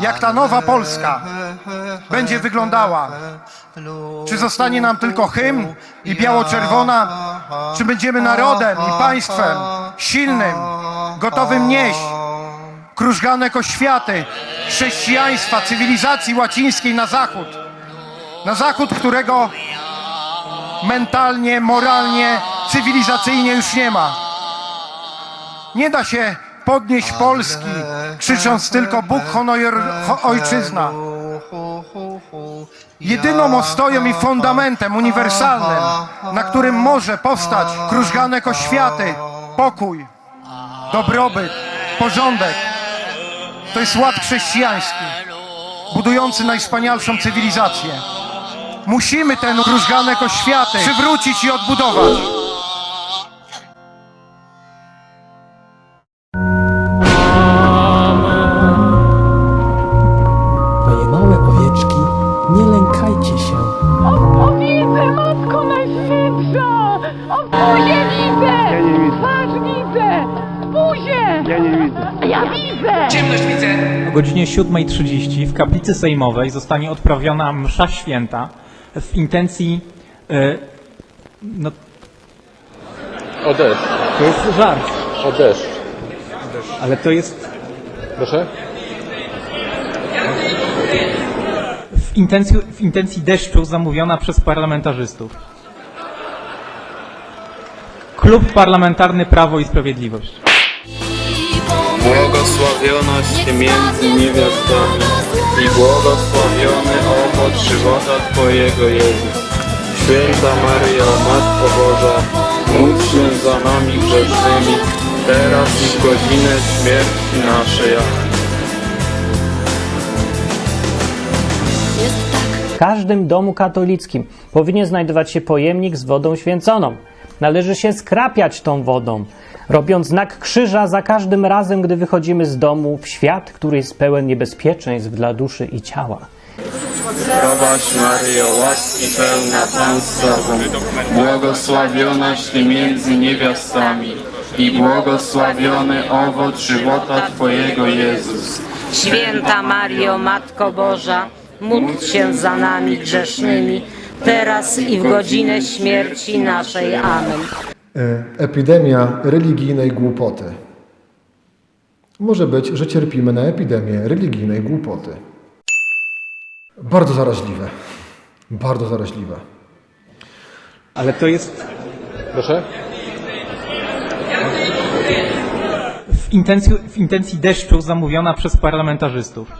jak ta nowa Polska będzie wyglądała. Czy zostanie nam tylko hymn i biało-czerwona, czy będziemy narodem i państwem silnym, gotowym nieść krużganek oświaty, chrześcijaństwa, cywilizacji łacińskiej na zachód. Na zachód, którego mentalnie, moralnie, cywilizacyjnie już nie ma. Nie da się podnieść Polski, krzycząc tylko Bóg, honor, ho- ojczyzna. Jedyną ostoją i fundamentem uniwersalnym, na którym może powstać krużganek oświaty, pokój, dobrobyt, porządek, to jest ład chrześcijański, budujący najwspanialszą cywilizację. Musimy ten krużganek oświaty przywrócić i odbudować. Godzinie 7.30 w kaplicy sejmowej zostanie odprawiona msza święta w intencji. E, no, O deszcz, to jest żart, o deszcz. ale to jest Proszę? w intencji, w intencji deszczu zamówiona przez parlamentarzystów. Klub Parlamentarny Prawo i Sprawiedliwość. Błogosławionaś Ty między niewiastami i błogosławiony owoc żywota Twojego Jezus. Święta Maryjo, Matko Boża, módl się za nami grzesznymi, teraz i w godzinę śmierci naszej. Amen. W każdym domu katolickim powinien znajdować się pojemnik z wodą święconą. Należy się skrapiać tą wodą, robiąc znak krzyża za każdym razem, gdy wychodzimy z domu w świat, który jest pełen niebezpieczeństw dla duszy i ciała. Zdrowaś Maryjo, łaski pełna Pan z Tobą, błogosławionaś Ty między niewiastami i błogosławiony owoc żywota Twojego Jezus. Święta Mario, Matko Boża, módl się za nami grzesznymi, teraz i w godzinę śmierci naszej. Amen. E, epidemia religijnej głupoty. Może być, że cierpimy na epidemię religijnej głupoty. Bardzo zaraźliwe. Bardzo zaraźliwe. Ale to jest Proszę? w intencji, w intencji deszczu zamówiona przez parlamentarzystów.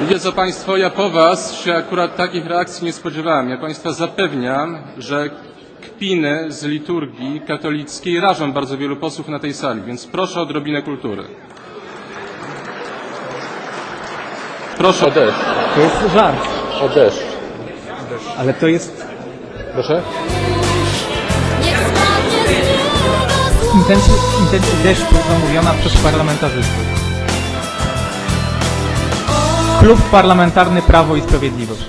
Wiecie co Państwo, ja po Was się akurat takich reakcji nie spodziewałem. Ja Państwa zapewniam, że kpiny z liturgii katolickiej rażą bardzo wielu posłów na tej sali, więc proszę o odrobinę kultury. Proszę O deszcz, To jest żart, o deszcz. ale to jest Proszę? w intencji deszczu zamówiona przez parlamentarzystów. Klub Parlamentarny Prawo i Sprawiedliwość.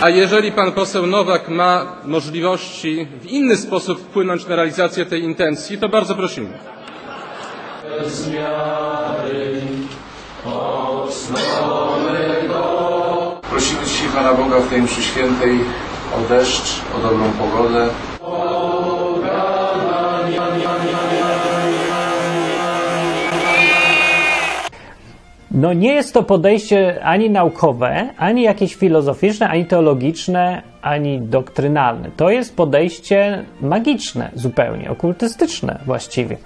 A jeżeli pan poseł Nowak ma możliwości w inny sposób wpłynąć na realizację tej intencji, to bardzo prosimy. Prosimy dzisiaj Pana Boga w tej mszy świętej o deszcz, o dobrą pogodę. No nie jest to podejście ani naukowe, ani jakieś filozoficzne, ani teologiczne, ani doktrynalne. To jest podejście magiczne zupełnie, okultystyczne właściwie.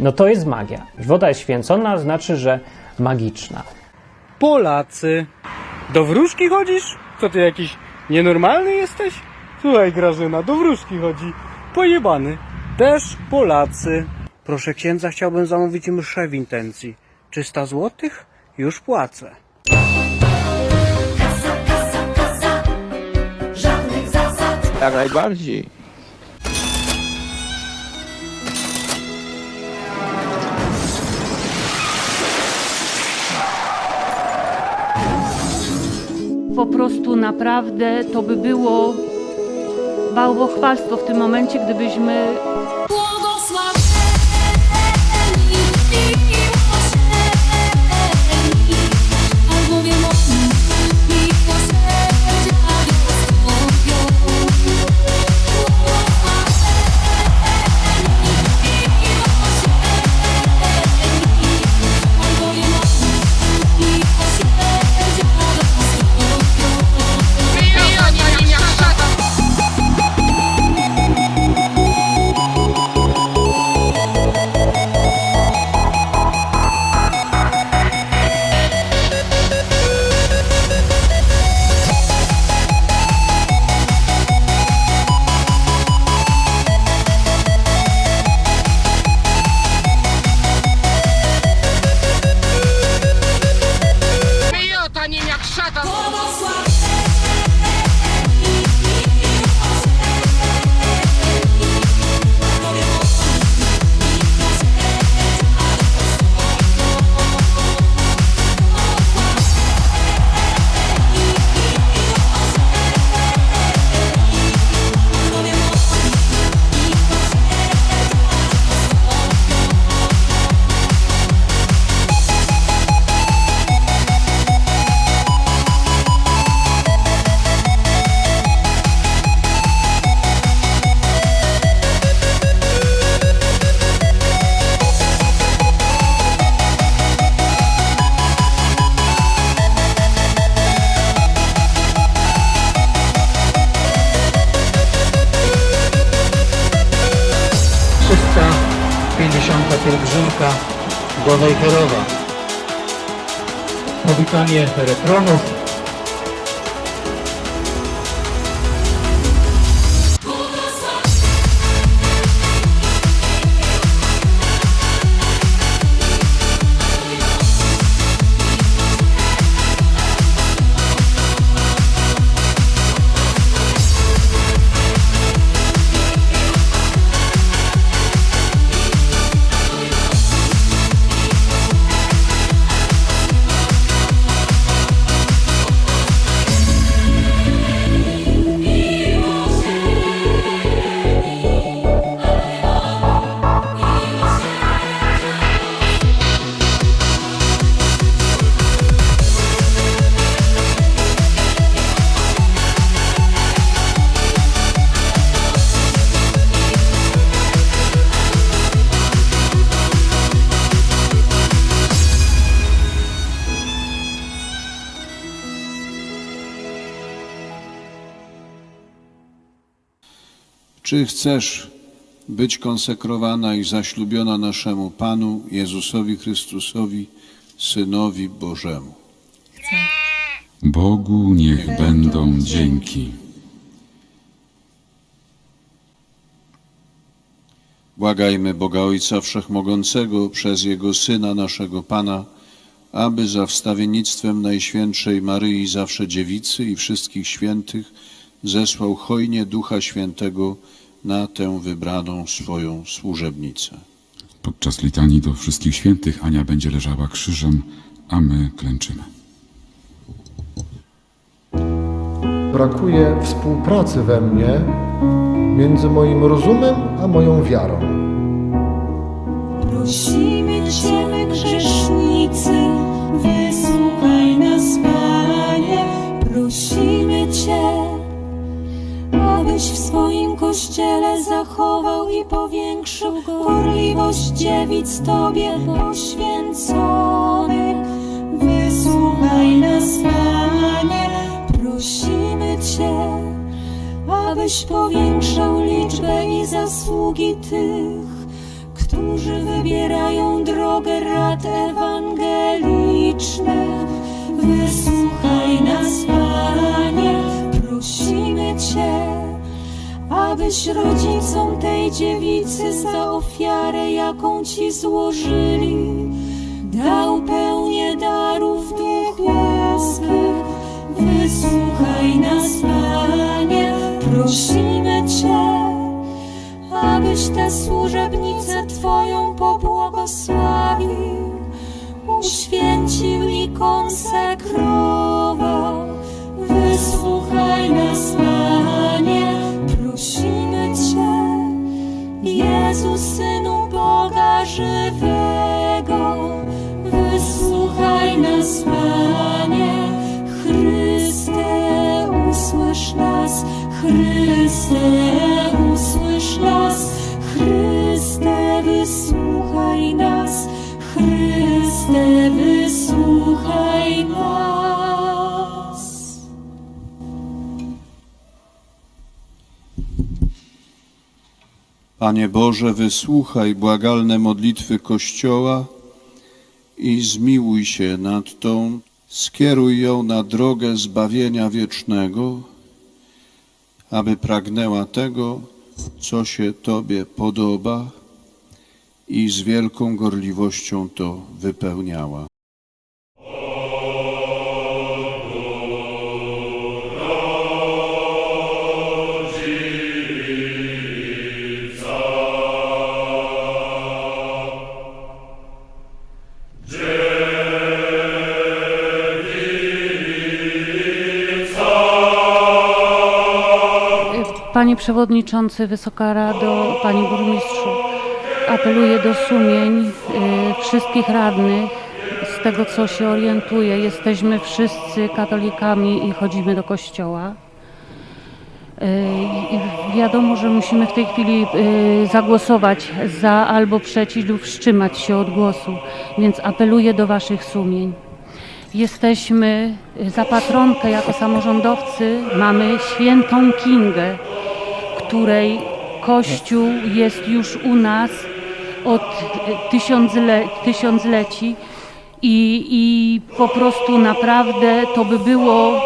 No to jest magia. Woda jest święcona, znaczy, że magiczna. Polacy. Do wróżki chodzisz? Co ty jakiś nienormalny jesteś? Słuchaj Grażyna, do wróżki chodzi. Pojebany. Też Polacy. Proszę księdza, chciałbym zamówić mszę w intencji. 300 złotych? Już płacę. Jak najbardziej. Po prostu naprawdę to by było bałwochwalstwo w tym momencie, gdybyśmy pielgrzymka do Wejherowa. Powitanie elektronów. Czy chcesz być konsekrowana i zaślubiona naszemu Panu Jezusowi Chrystusowi, Synowi Bożemu? Bogu niech będą dzięki. Błagajmy Boga Ojca Wszechmogącego przez Jego Syna, naszego Pana, aby za wstawiennictwem Najświętszej Maryi, zawsze Dziewicy i wszystkich świętych, zesłał hojnie Ducha Świętego na tę wybraną swoją służebnicę. Podczas litanii do wszystkich świętych Ania będzie leżała krzyżem, a my klęczymy. Brakuje współpracy we mnie między moim rozumem a moją wiarą. Prosimy Cię, my grzesznicy, abyś w swoim kościele zachował i powiększył gorliwość dziewic Tobie poświęconych. Wysłuchaj nas, Panie. Prosimy Cię, abyś powiększał liczbę i zasługi tych, którzy wybierają drogę rad ewangelicznych. Abyś rodzicom tej dziewicy za ofiarę, jaką Ci złożyli, dał pełnię darów niebieskich. Wysłuchaj nas, Panie, prosimy Cię, abyś tę służebnicę Twoją pobłogosławił, uświęcił i konsekrował. Jezu, Synu Boga żywego. Wysłuchaj nas, Panie, Chryste, usłysz nas, Chryste, usłysz nas, Chryste, wysłuchaj nas, Chryste, wysłuchaj Panie Boże, wysłuchaj błagalne modlitwy Kościoła i zmiłuj się nad tą, skieruj ją na drogę zbawienia wiecznego, aby pragnęła tego, co się Tobie podoba i z wielką gorliwością to wypełniała. Panie Przewodniczący, Wysoka Rado, Panie Burmistrzu, apeluję do sumień y, wszystkich radnych. Z tego co się orientuję, jesteśmy wszyscy katolikami i chodzimy do kościoła. Y, wiadomo, że musimy w tej chwili y, zagłosować za albo przeciw lub wstrzymać się od głosu, więc apeluję do Waszych sumień. Jesteśmy za patronkę jako samorządowcy, mamy świętą Kingę, której Kościół jest już u nas od tysiącle, tysiącleci i, i po prostu naprawdę to by było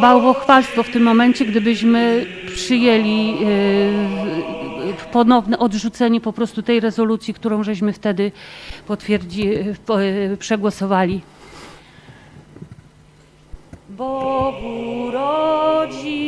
bałwochwalstwo w tym momencie, gdybyśmy przyjęli yy, ponowne odrzucenie po prostu tej rezolucji, którą żeśmy wtedy potwierdzi, po- yy, przegłosowali. Bogu rodzica,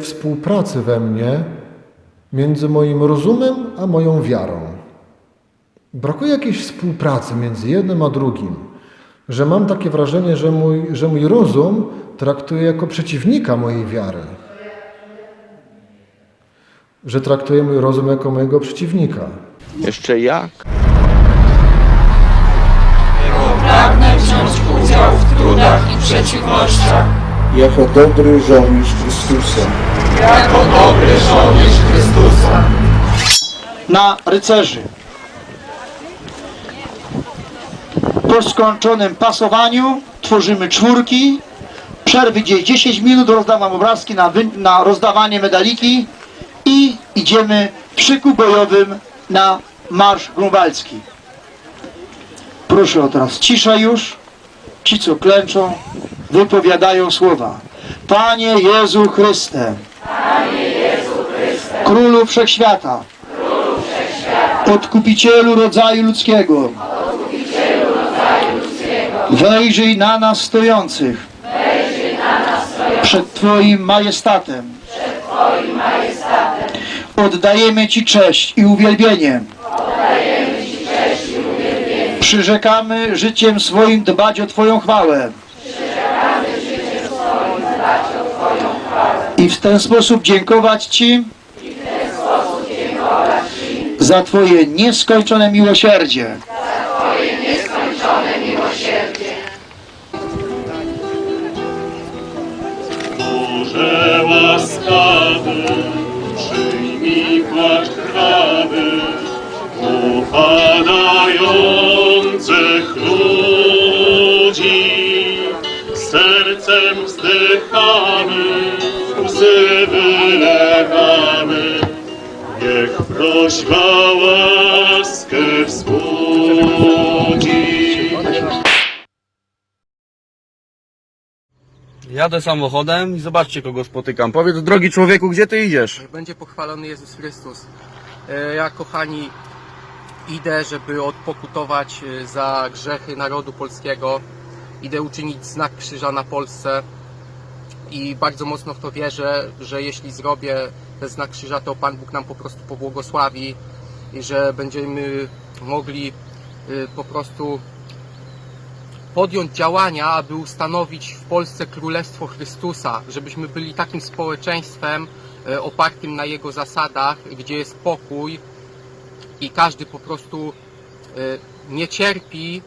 współpracy we mnie między moim rozumem a moją wiarą. Brakuje jakiejś współpracy między jednym a drugim, że mam takie wrażenie, że mój, że mój rozum traktuje jako przeciwnika mojej wiary. Że traktuje mój rozum jako mojego przeciwnika. Jeszcze jak? Pragnę wziąć udział w trudach i przeciwnościach, jako dobry żołnierz Chrystusa. Jako dobry żołnierz Chrystusa. Na rycerzy. Po skończonym pasowaniu tworzymy czwórki. Przerwy gdzieś 10 minut, rozdawam obrazki na, na rozdawanie medaliki i idziemy w szyku bojowym na Marsz Grunwaldzki. Proszę o teraz cisza już. Ci, co klęczą, wypowiadają słowa. Panie Jezu Chryste, Królu Wszechświata, Odkupicielu rodzaju ludzkiego, Wejrzyj na nas stojących przed Twoim majestatem. Oddajemy Ci cześć i uwielbienie. Przyrzekamy życiem swoim dbać o Twoją chwałę. I w ten sposób dziękować Ci za Twoje nieskończone miłosierdzie. Boże łaskawy, przyjmij płacz krwawy, upadających ludzi. Sercem wzdychamy, łzy wylewamy, niech prośba łaskę wzbudzi. Jadę samochodem i zobaczcie kogo spotykam. Powiedz drogi człowieku, gdzie ty idziesz? Będzie pochwalony Jezus Chrystus. E, Ja, kochani, idę, żeby odpokutować e, za grzechy narodu polskiego. Idę uczynić znak krzyża na Polsce i bardzo mocno w to wierzę, że jeśli zrobię ten znak krzyża, to Pan Bóg nam po prostu pobłogosławi i że będziemy mogli e, po prostu podjąć działania, aby ustanowić w Polsce Królestwo Chrystusa, żebyśmy byli takim społeczeństwem e, opartym na Jego zasadach, gdzie jest pokój i każdy po prostu e, nie cierpi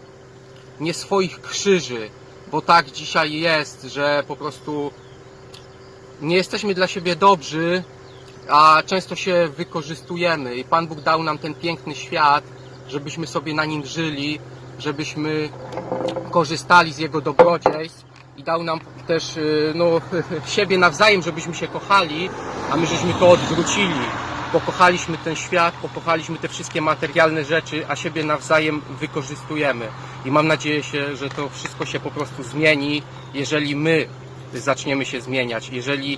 nie swoich krzyży, bo tak dzisiaj jest, że po prostu nie jesteśmy dla siebie dobrzy, a często się wykorzystujemy i Pan Bóg dał nam ten piękny świat, żebyśmy sobie na nim żyli, żebyśmy korzystali z Jego dobrodziejstw i dał nam też y, no, siebie nawzajem, żebyśmy się kochali, a my żeśmy to odwrócili. Pokochaliśmy ten świat, pokochaliśmy te wszystkie materialne rzeczy, a siebie nawzajem wykorzystujemy. I mam nadzieję, się, że to wszystko się po prostu zmieni, jeżeli my zaczniemy się zmieniać, jeżeli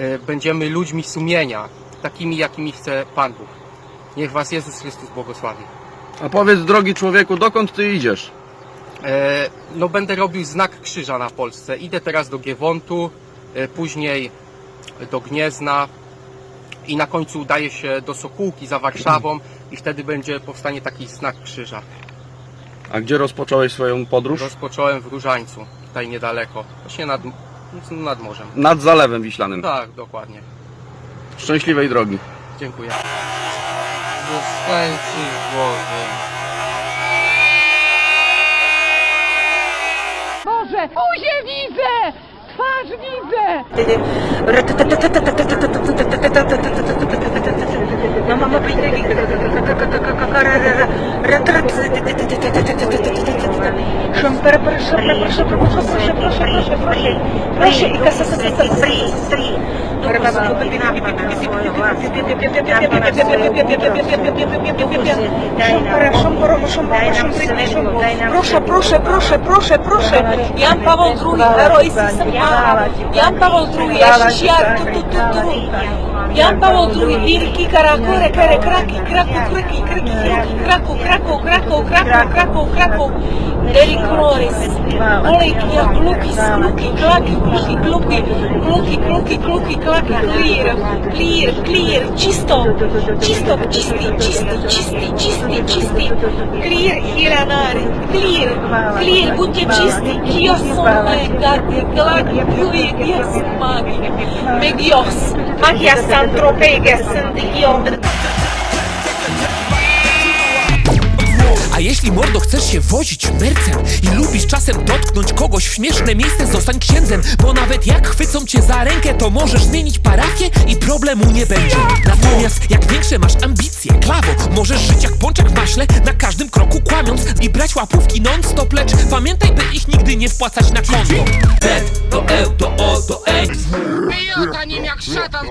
y, będziemy ludźmi sumienia, takimi jakimi chce Pan Bóg. Niech Was Jezus Chrystus błogosławi. A powiedz drogi człowieku, dokąd ty idziesz? E, no będę robił znak krzyża na Polsce. Idę teraz do Giewontu, e, później do Gniezna i na końcu udaję się do Sokółki za Warszawą i wtedy będzie powstanie taki znak krzyża. A gdzie rozpocząłeś swoją podróż? Rozpocząłem w Różańcu, tutaj niedaleko, właśnie nad, nad morzem. Nad Zalewem Wiślanym. Tak, dokładnie. Szczęśliwej drogi. Dziękuję. Zostańcie Boże. Boże, buzię widzę! Twarz widzę! No mama Proszę, proszę, proszę, proszę, proszę, proszę, proszę, proszę, i kasa, kasa, kasa, Proszę, proszę, proszę, proszę, proszę. Jan Paweł II, Я, я коротко, я ще тут, тут, тут, тут. Я паво други тільки каракуре, кере, краки, краку, крики, крики, крики, краку, краку, краку, краку, краку, краку, дері крорис. Олик, я клуки, клуки, клаки, клуки, клуки, клуки, клуки, клуки, клаки, клір, клір, клір, чисто, чисто, чисти, чисти, чисти, чисти, чисти, клір, хіранар, клір, клір, будьте чисти, кіо соме, гад, глад, клір, дірс, маги, мегіос, магія сам, santigion. A jeśli mordo chcesz się wozić mercem i lubisz czasem dotknąć kogoś w śmieszne miejsce, zostań księdzem, bo nawet jak chwycą cię za rękę, to możesz zmienić parafię i problemu nie będzie. Natomiast jak większe masz ambicje, klawo, możesz żyć jak pączek w maśle, na każdym kroku kłamiąc i brać łapówki non-stop, lecz pamiętaj, by ich nigdy nie wpłacać na konto. Bet to E, to O, to E. Wyjota nim jak szatan.